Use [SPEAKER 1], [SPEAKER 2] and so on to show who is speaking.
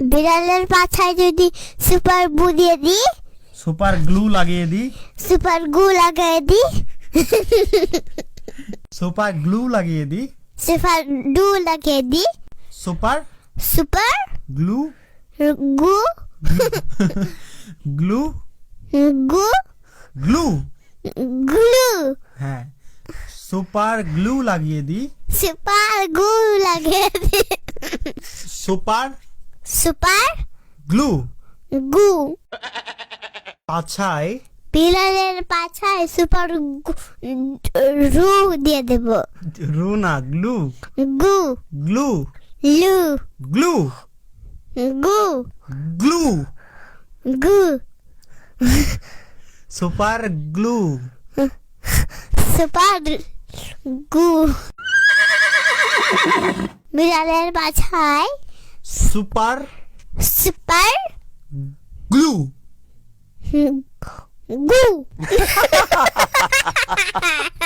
[SPEAKER 1] বিড়ালের পাছায় যদি সুপার দিয়ে দিই
[SPEAKER 2] সুপার গ্লু লাগিয়ে দিই
[SPEAKER 1] সুপার গু লাগাই দিই
[SPEAKER 2] সুপার গ্লু লাগিয়ে দিই
[SPEAKER 1] সুপার ডু লাগিয়ে দিই
[SPEAKER 2] সুপার
[SPEAKER 1] সুপার
[SPEAKER 2] গ্লু।
[SPEAKER 1] গু
[SPEAKER 2] গ্লু।
[SPEAKER 1] গু
[SPEAKER 2] গ্লু।
[SPEAKER 1] গ্লু।
[SPEAKER 2] হ্যাঁ। সুপার গ্লু লাগিয়ে দিই
[SPEAKER 1] সুপার গু লাগিয়ে দিই
[SPEAKER 2] সুপার
[SPEAKER 1] সুপার
[SPEAKER 2] গ্লু।
[SPEAKER 1] গু।
[SPEAKER 2] পাছায়।
[SPEAKER 1] বিড়ালের পাছায় সুপার রু দিয়ে দেব।
[SPEAKER 2] রু না গ্লু।
[SPEAKER 1] গু।
[SPEAKER 2] গ্লু।
[SPEAKER 1] লু।
[SPEAKER 2] গ্লু।
[SPEAKER 1] গু।
[SPEAKER 2] গ্লু।
[SPEAKER 1] গু।
[SPEAKER 2] Super glue.
[SPEAKER 1] সুপার গু। বিড়ালের পাছায়
[SPEAKER 2] Super
[SPEAKER 1] Super
[SPEAKER 2] Glue.
[SPEAKER 1] Hmm, glue.